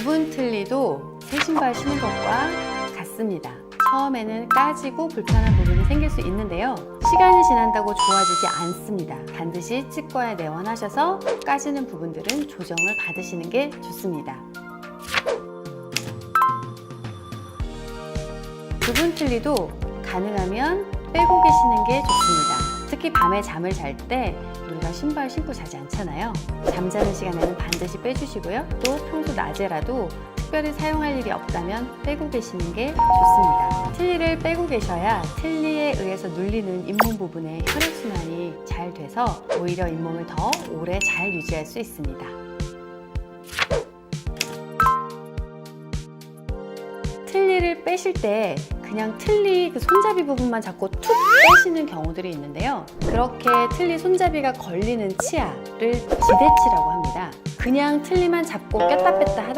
부분 틀리도 새 신발 신은 것과 같습니다. 처음에는 까지고 불편한 부분이 생길 수 있는데요. 시간이 지난다고 좋아지지 않습니다. 반드시 치과에 내원하셔서 까지는 부분들은 조정을 받으시는 게 좋습니다. 부분 틀리도 가능하면 빼고 계시는 게 좋습니다. 특히 밤에 잠을 잘 때 우리가 신발 신고 자지 않잖아요. 잠자는 시간에는 반드시 빼주시고요. 또 평소 낮에라도 특별히 사용할 일이 없다면 빼고 계시는 게 좋습니다. 틀니를 빼고 계셔야 틀니에 의해서 눌리는 잇몸 부분의 혈액순환이 잘 돼서 오히려 잇몸을 더 오래 잘 유지할 수 있습니다. 틀니를 빼실 때 그냥 틀니 그 손잡이 부분만 잡고 툭 빼시는 경우들이 있는데요. 그렇게 틀니 손잡이가 걸리는 치아를 지대치라고 합니다. 그냥 틀니만 잡고 꼈다 뺐다 하다